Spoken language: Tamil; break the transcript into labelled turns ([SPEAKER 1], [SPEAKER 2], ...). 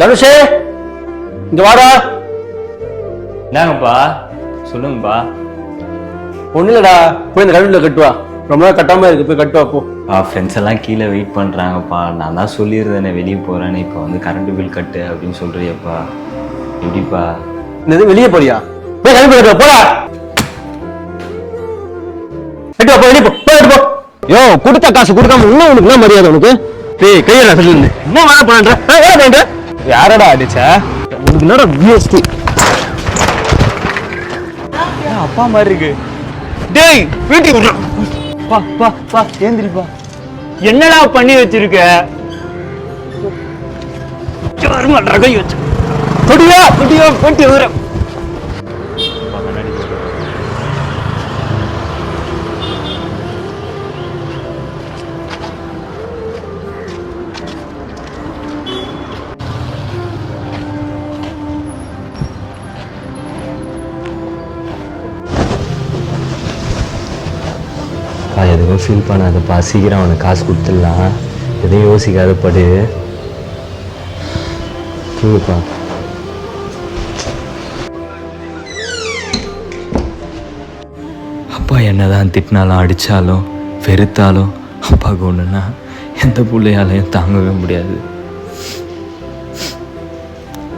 [SPEAKER 1] தனுஷே இங்க வாடா.
[SPEAKER 2] என்னங்கப்பா? சொல்லுங்கப்பா.
[SPEAKER 1] ஒண்ணு இல்லடா போய் இந்த கழுவில கட்டுவா. ரொம்ப நாள் கட்டாம இருக்கு போய் கட்டுவா போ.
[SPEAKER 2] ஃப்ரெண்ட்ஸ் எல்லாம் கீழே வெயிட் பண்ணுறாங்கப்பா நான் தான் சொல்லியிருந்தேனே வெளியே போகிறேன்னு இப்போ வந்து கரண்ட் பில் கட்டு அப்படின்னு சொல்கிறியப்பா எப்படிப்பா?
[SPEAKER 1] இந்த வெளியே போறியா? போய் கழுவி கட்டுவா போடா. கட்டுவா போ வெளியே போ. போ யோ கொடுத்த காசு கொடுக்காம இன்னும் உனக்கு என்ன மரியாதை உனக்கு. டேய் கையில சொல்லி என்ன வேணா பண்ற என்ன பண்ற யாரடா அடிச்ச? உனக்கு என்னடா விஎஸ்டி
[SPEAKER 2] அப்பா மாதிரி இருக்கு?
[SPEAKER 1] டேய் வீட்டுக்கு
[SPEAKER 2] பா பா பா ஏந்திரிப்பா என்னடா பண்ணி வச்சிருக்க?
[SPEAKER 1] யாருமாடா கை வச்சு? தொடியா தொடியா போட்டு
[SPEAKER 2] பா எதுவும் ஃபீல் பண்ணாதப்பா சீக்கிரம் அவனுக்கு காசு கொடுத்துடலாம். எதையும் யோசிக்காத படு. தூங்குப்பா. அப்பா என்னதான் திட்டினாலும் அடித்தாலும் வெறுத்தாலும் அப்பாவுக்கு ஒன்றுன்னா எந்த பிள்ளையாலையும் தாங்கவே முடியாது.